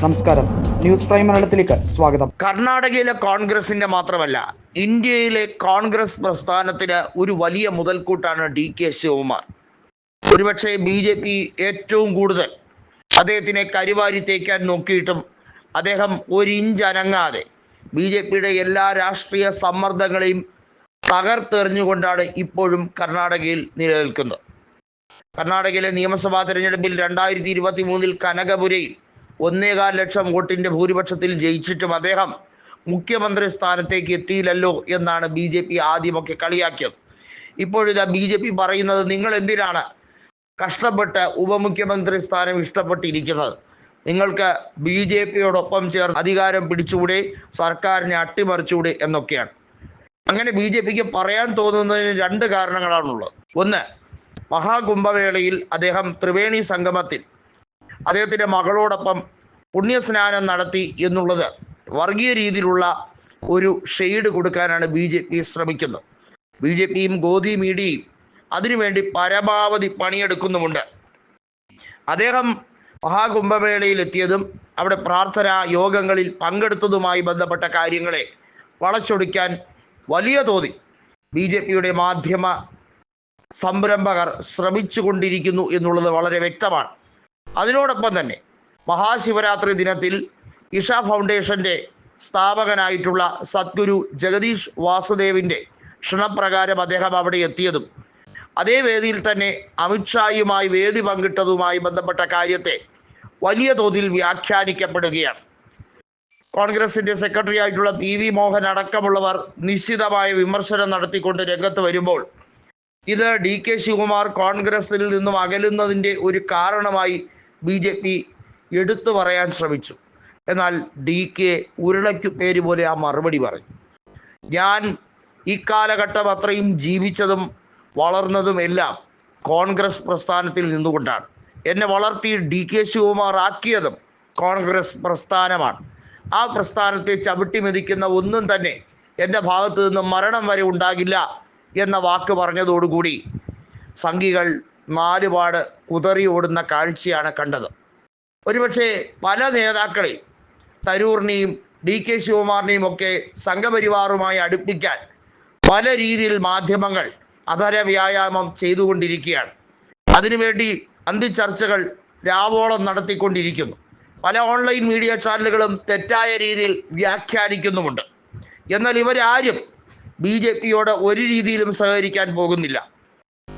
നമസ്കാരം. News prime മലയാളത്തിലേക്ക് സ്വാഗതം. കർണാടകയിലെ കോൺഗ്രസിന്റെ മാത്രമല്ല ഇന്ത്യയിലെ കോൺഗ്രസ് പ്രസ്ഥാനത്തിന് ഒരു വലിയ മുതൽക്കൂട്ടാണ് ഡി കെ ശിവകുമാർ. ഒരുപക്ഷെ ബി ജെ പി ഏറ്റവും കൂടുതൽ അദ്ദേഹത്തിനെ കരിവാരി തേക്കാൻ നോക്കിയിട്ടും അദ്ദേഹം ഒരു ഇഞ്ച് അനങ്ങാതെ ബി ജെ പിയുടെ എല്ലാ രാഷ്ട്രീയ സമ്മർദ്ദങ്ങളെയും തകർത്തെറിഞ്ഞുകൊണ്ടാണ് ഇപ്പോഴും കർണാടകയിൽ നിലനിൽക്കുന്നത്. കർണാടകയിലെ നിയമസഭാ തെരഞ്ഞെടുപ്പിൽ രണ്ടായിരത്തി ഇരുപത്തി മൂന്നിൽ കനകപുരയിൽ ഒന്നേകാൽ ലക്ഷം വോട്ടിന്റെ ഭൂരിപക്ഷത്തിൽ ജയിച്ചിട്ടും അദ്ദേഹം മുഖ്യമന്ത്രി സ്ഥാനത്തേക്ക് എത്തിയില്ലല്ലോ എന്നാണ് ബി ജെ പി ആദ്യമൊക്കെ കളിയാക്കിയത്. ഇപ്പോഴിതാ ബി ജെ പി പറയുന്നത് നിങ്ങൾ എന്തിനാണ് കഷ്ടപ്പെട്ട് ഉപമുഖ്യമന്ത്രി സ്ഥാനം ഇഷ്ടപ്പെട്ടിരിക്കുന്നത്? നിങ്ങൾക്ക് ബി ജെ പിയോടൊപ്പം ചേർന്ന് അധികാരം പിടിച്ചുകൂടെ? സർക്കാരിനെ അട്ടിമറിച്ചുകൂടെ? എന്നൊക്കെയാണ്. അങ്ങനെ ബി ജെ പിക്ക് പറയാൻ തോന്നുന്നതിന് രണ്ട് കാരണങ്ങളാണുള്ളത്. ഒന്ന് മഹാകുംഭവേളയിൽ അദ്ദേഹം ത്രിവേണി സംഗമത്തിൽ അദ്ദേഹത്തിന്റെ മകളോടൊപ്പം പുണ്യസ്നാനം നടത്തി എന്നുള്ളത് വർഗീയ രീതിയിലുള്ള ഒരു ഷെയ്ഡ് കൊടുക്കാനാണ് ബി ജെ പി ശ്രമിക്കുന്നത്. ബി ജെ പിയും ഗോധി മീഡിയയും അതിനുവേണ്ടി പരമാവധി പണിയെടുക്കുന്നുമുണ്ട്. അദ്ദേഹം മഹാകുംഭമേളയിൽ എത്തിയതും അവിടെ പ്രാർത്ഥന യോഗങ്ങളിൽ പങ്കെടുത്തതുമായി ബന്ധപ്പെട്ട കാര്യങ്ങളെ വളച്ചൊടിക്കാൻ വലിയ തോതിൽ ബി ജെ പിയുടെ മാധ്യമ സംരംഭകർ ശ്രമിച്ചുകൊണ്ടിരിക്കുന്നു എന്നുള്ളത് വളരെ വ്യക്തമാണ്. അതിനോടൊപ്പം തന്നെ മഹാശിവരാത്രി ദിനത്തിൽ ഇഷ ഫൗണ്ടേഷന്റെ സ്ഥാപകനായിട്ടുള്ള സദ്ഗുരു ജഗദീഷ് വാസുദേവിന്റെ ക്ഷണപ്രകാരം അദ്ദേഹം അവിടെ എത്തിയതും അതേ വേദിയിൽ തന്നെ അമിത്ഷായുമായി വേദി പങ്കിട്ടതുമായി ബന്ധപ്പെട്ട കാര്യത്തെ വലിയ തോതിൽ വ്യാഖ്യാനിക്കപ്പെടുകയാണ്. കോൺഗ്രസിന്റെ സെക്രട്ടറി ആയിട്ടുള്ള പി വി മോഹൻ അടക്കമുള്ളവർ നിശ്ചിതമായ വിമർശനം നടത്തിക്കൊണ്ട് രംഗത്ത് വരുമ്പോൾ ഇത് ഡി കെ ശിവകുമാർ കോൺഗ്രസിൽ നിന്നും അകലുന്നതിന്റെ ഒരു കാരണമായി ബി ജെ പി എടുത്തു പറയാൻ ശ്രമിച്ചു. എന്നാൽ ഡി കെ ഉരുളയ്ക്കു പേര് പോലെ ആ മറുപടി പറഞ്ഞു. ഞാൻ ഇക്കാലഘട്ടം കാലഘട്ടം അത്രയും ജീവിച്ചതും വളർന്നതും എല്ലാം കോൺഗ്രസ് പ്രസ്ഥാനത്തിൽ നിന്നുകൊണ്ടാണ്. എന്നെ വളർത്തി ഡി കെ ശിവകുമാർ ആക്കിയതും കോൺഗ്രസ് പ്രസ്ഥാനമാണ്. ആ പ്രസ്ഥാനത്തെ ചവിട്ടി മെതിക്കുന്ന ഒന്നും തന്നെ എന്റെ ഭാഗത്തു നിന്ന് മരണം വരെ ഉണ്ടാകില്ല എന്ന വാക്ക് പറഞ്ഞതോടുകൂടി സംഘികൾ നാലുപാട് കുതറി ഓടുന്ന കാഴ്ചയാണ് കണ്ടത്. ഒരുപക്ഷെ പല നേതാക്കളെ തരൂറിനെയും ഡി കെ ശിവകുമാറിനെയും ഒക്കെ സംഘപരിവാറുമായി അടുപ്പിക്കാൻ പല രീതിയിൽ മാധ്യമങ്ങൾ അധര വ്യായാമം ചെയ്തുകൊണ്ടിരിക്കുകയാണ്. അതിനുവേണ്ടി അന്തിച്ചർച്ചകൾ രാവോളം നടത്തിക്കൊണ്ടിരിക്കുന്നു. പല ഓൺലൈൻ മീഡിയ ചാനലുകളും തെറ്റായ രീതിയിൽ വ്യാഖ്യാനിക്കുന്നുമുണ്ട്. എന്നാൽ ഇവരാരും ബി ജെ പിയോട് ഒരു രീതിയിലും സഹകരിക്കാൻ പോകുന്നില്ല.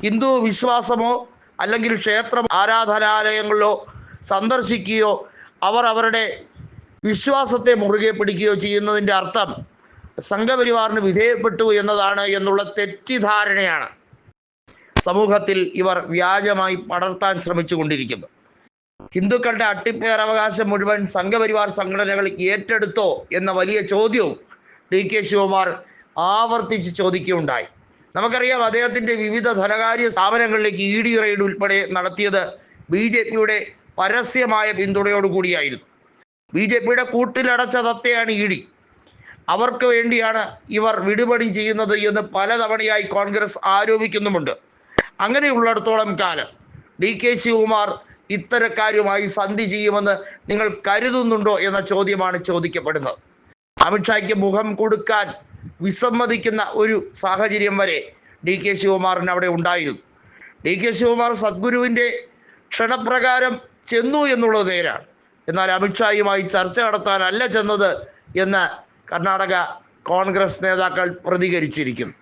ഹിന്ദു വിശ്വാസമോ അല്ലെങ്കിൽ ക്ഷേത്ര ആരാധനാലയങ്ങളിലോ സന്ദർശിക്കുകയോ അവർ അവരുടെ വിശ്വാസത്തെ മുറുകെ പിടിക്കുകയോ ചെയ്യുന്നതിന്റെ അർത്ഥം സംഘപരിവാറിന് വിധേയപ്പെട്ടു എന്നതാണ് എന്നുള്ള തെറ്റിദ്ധാരണയാണ്. സമൂഹത്തിൽ ഇവർ വ്യാജമായി പടർത്താൻ ശ്രമിച്ചു കൊണ്ടിരിക്കുന്നു ഹിന്ദുക്കളുടെ അട്ടിപ്പേറവകാശം മുഴുവൻ സംഘപരിവാർ സംഘടനകൾ ഏറ്റെടുത്തോ എന്ന വലിയ ചോദ്യവും ഡി കെ ശിവകുമാർ ആവർത്തിച്ച് ചോദിക്കുകയുണ്ടായി. നമുക്കറിയാം അദ്ദേഹത്തിന്റെ വിവിധ ധനകാര്യ സ്ഥാപനങ്ങളിലേക്ക് ഇ ഡി റെയ്ഡ് ഉൾപ്പെടെ നടത്തിയത് ബി ജെ പിയുടെ പരസ്യമായ പിന്തുണയോടുകൂടിയായിരുന്നു ബി ജെ പിയുടെ കൂട്ടിലടച്ച തത്തയാണ് ഇ ഡി. അവർക്ക് വേണ്ടിയാണ് ഇവർ വിടുപടി ചെയ്യുന്നത് എന്ന് പലതവണയായി കോൺഗ്രസ് ആരോപിക്കുന്നുമുണ്ട്. അങ്ങനെയുള്ളിടത്തോളം കാലം ഡി കെ ശിവകുമാർ ഇത്തരക്കാരുമായി സന്ധി ചെയ്യുമെന്ന് നിങ്ങൾ കരുതുന്നുണ്ടോ എന്ന ചോദ്യമാണ് ചോദിക്കപ്പെടുന്നത്. അമിത്ഷായ്ക്ക് മുഖം കൊടുക്കാൻ വിസമ്മതിക്കുന്ന ഒരു സാഹചര്യം വരെ ഡി കെ ശിവകുമാറിന് അവിടെ ഉണ്ടായിരുന്നു. ഡി കെ ശിവകുമാർ സദ്ഗുരുവിന്റെ ക്ഷണപ്രകാരം ചെന്നു എന്നുള്ളത് നേരാണ്. എന്നാൽ അമിത്ഷായുമായി ചർച്ച നടത്താനല്ല ചെന്നത് എന്ന് കർണാടക കോൺഗ്രസ് നേതാക്കൾ പ്രതികരിച്ചിരിക്കുന്നു.